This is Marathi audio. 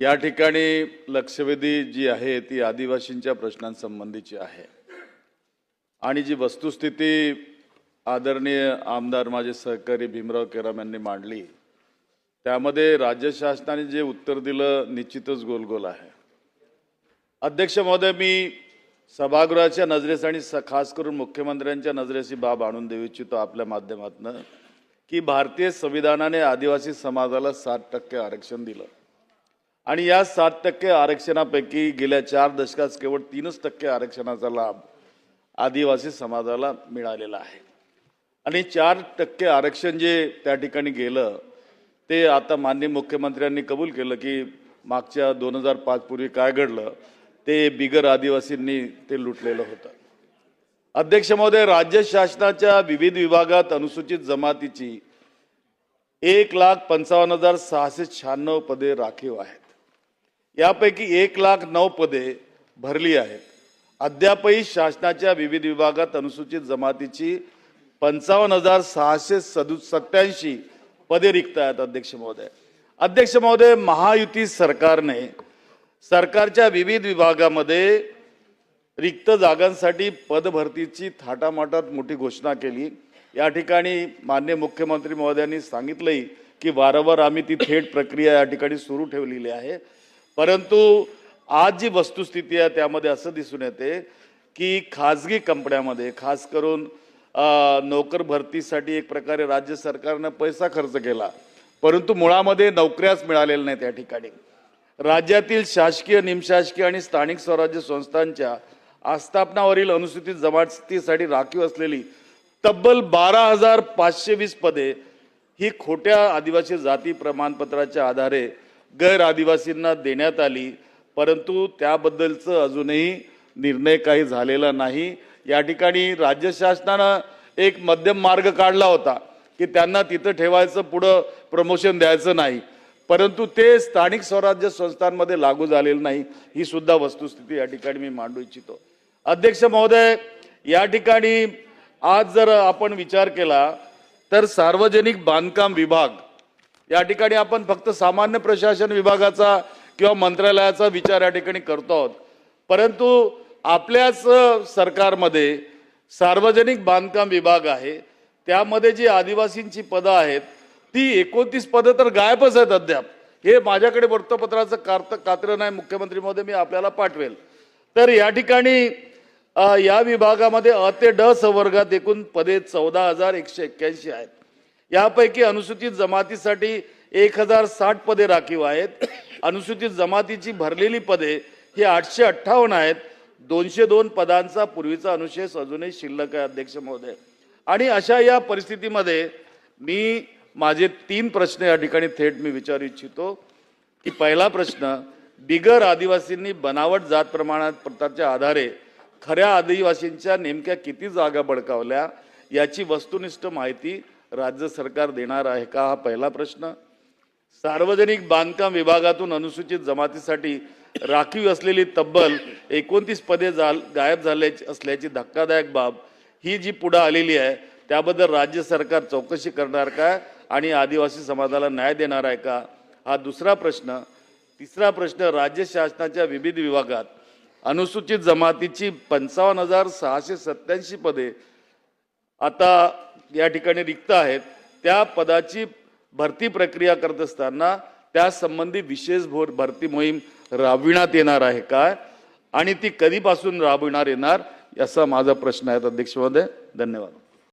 या ठिकाणी लक्षवेधी जी आहे ती आदिवासींच्या प्रश्नांसंबंधीची आहे. आणि जी वस्तुस्थिती आदरणीय आमदार माझे सहकारी भीमराव केराम यांनी मांडली त्यामध्ये राज्य शासनाने जे उत्तर दिलं निश्चितच गोलगोल आहे. अध्यक्ष महोदय मी सभागृहाच्या नजरेस आणि स- खास करून मुख्यमंत्र्यांच्या नजरेस ही बाब आणून देऊ इच्छितो आपल्या माध्यमातून की भारतीय संविधानाने आदिवासी समाजाला सात टक्के आरक्षण दिलं. आणि या सात टक्के आरक्षणापैकी गेल्या चार दशकात केवळ तीनच टक्के आरक्षणाचा लाभ आदिवासी समाजाला मिळालेला आहे. आणि चार टक्के आरक्षण जे त्या ठिकाणी गेलं ते आता माननीय मुख्यमंत्र्यांनी कबूल केलं की मागच्या दोन हजार पाच पूर्वी काय घडलं ते बिगर आदिवासींनी ते लुटलेलं होतं. अध्यक्ष महोदय राज्य शासनाच्या विविध विभागात अनुसूचित जमातीची एक लाख पंचावन्न हजार सहाशे शहाण्णव पदे राखीव आहेत. यापैकी एक लाख नऊ पदे भरली आहेत. अद्यापही शासनाच्या विविध विभागात अनुसूचित जमातीची पंचावन्न हजार सहाशे सदु सत्याऐंशी पदे रिक्त आहेत अध्यक्ष महोदय. अध्यक्ष महोदय महायुती सरकारने सरकारच्या विविध विभागामध्ये रिक्त जागांसाठी पदभरतीची थाटामाटात मोठी घोषणा केली. या ठिकाणी मान्य मुख्यमंत्री महोदयांनी सांगितलंही की वारंवार आम्ही ती थेट प्रक्रिया या ठिकाणी सुरू ठेवलेली आहे. परंतु आज जी वस्तुस्थिती आहे त्यामध्ये असं दिसून येते की खाजगी कंपन्यामध्ये खास करून नोकर भरतीसाठी एक प्रकारे राज्य सरकारनं पैसा खर्च केला. परंतु मुळामध्ये नोकऱ्याच मिळालेल्या नाहीत या ठिकाणी. राज्यातील शासकीय निमशासकीय आणि स्थानिक स्वराज्य संस्थांच्या आस्थापनावरील अनुसूचित जमातीसाठी राखीव असलेली तब्बल बारा हजार पाचशे वीस पदे ही खोट्या आदिवासी जाती प्रमाणपत्राच्या आधारे गैर आदिवासींना देण्यात आली परंतु त्याबद्दलचं अजूनही निर्णय काही झालेला नाही. या ठिकाणी राज्य शासनानं एक मध्यम मार्ग काढला होता की त्यांना तिथं ठेवायचं पुढं प्रमोशन द्यायचं नाही. परंतु ते स्थानिक स्वराज्य संस्थांमध्ये लागू झालेलं नाही. ही सुद्धा वस्तुस्थिती या ठिकाणी मी मांडू इच्छितो. अध्यक्ष महोदय या ठिकाणी आज जर आपण विचार केला तर सार्वजनिक बांधकाम विभाग या ठिकाणी आपण फक्त सामान्य प्रशासन विभागाचा किंवा मंत्रालयाचा विचार या ठिकाणी करतो आहोत. परंतु आपल्याच सरकारमध्ये सार्वजनिक बांधकाम विभाग आहे. त्यामध्ये जी आदिवासींची पदं आहेत ती एकोणतीस पदं तर गायबच आहेत अद्याप. हे माझ्याकडे वृत्तपत्राचं कार्त कात्र नाही मुख्यमंत्री महोदय मी आपल्याला पाठवेल. तर या ठिकाणी या विभागामध्ये अ ते ड संवर्गात एकूण पदे चौदा हजार एकशे एक्क्याऐंशी आहेत. यापैकी अनुसूचित जमातीसाठी एक हजार साठ पदे राखीव आहेत. अनुसूचित जमातीची भरलेली पदे ही आठशे अठ्ठावन्न आहेत. दोनशे दोन पदांचा पूर्वीचा अनुशेष अजूनही शिल्लक आहे अध्यक्ष महोदय. आणि अशा या परिस्थितीमध्ये मी माझे तीन प्रश्न या ठिकाणी थेट मी विचारू इच्छितो की पहिला प्रश्न बिगर आदिवासींनी बनावट जात प्रमाणात प्रताच्या आधारे खऱ्या आदिवासींच्या नेमक्या किती जागा बळकावल्या याची वस्तुनिष्ठ माहिती राज्य सरकार देणार आहे का हा पहिला प्रश्न. सार्वजनिक बांधकाम विभागातून अनुसूचित जमातीसाठी राखीव असलेली तब्बल एकोणतीस पदे जाल गायब झाले असल्याची धक्कादायक बाब ही जी पुढं आलेली आहे त्याबद्दल राज्य सरकार चौकशी करणार का आणि आदिवासी समाजाला न्याय देणार आहे का? हा दुसरा प्रश्न. तिसरा प्रश्न राज्य शासनाच्या विविध विभागात अनुसूचित जमातीची पंचावन्न हजार सहाशे सत्याऐंशी पदे आता या ठिकाणी रिक्त आहेत. त्या पदाची भरती प्रक्रिया करत असताना त्यासंबंधी विशेष भोर भरती मोहीम राबविण्यात येणार आहे काय आणि ती कधीपासून राबविणार येणार? असा माझा प्रश्न आहे अध्यक्ष महोदय धन्यवाद.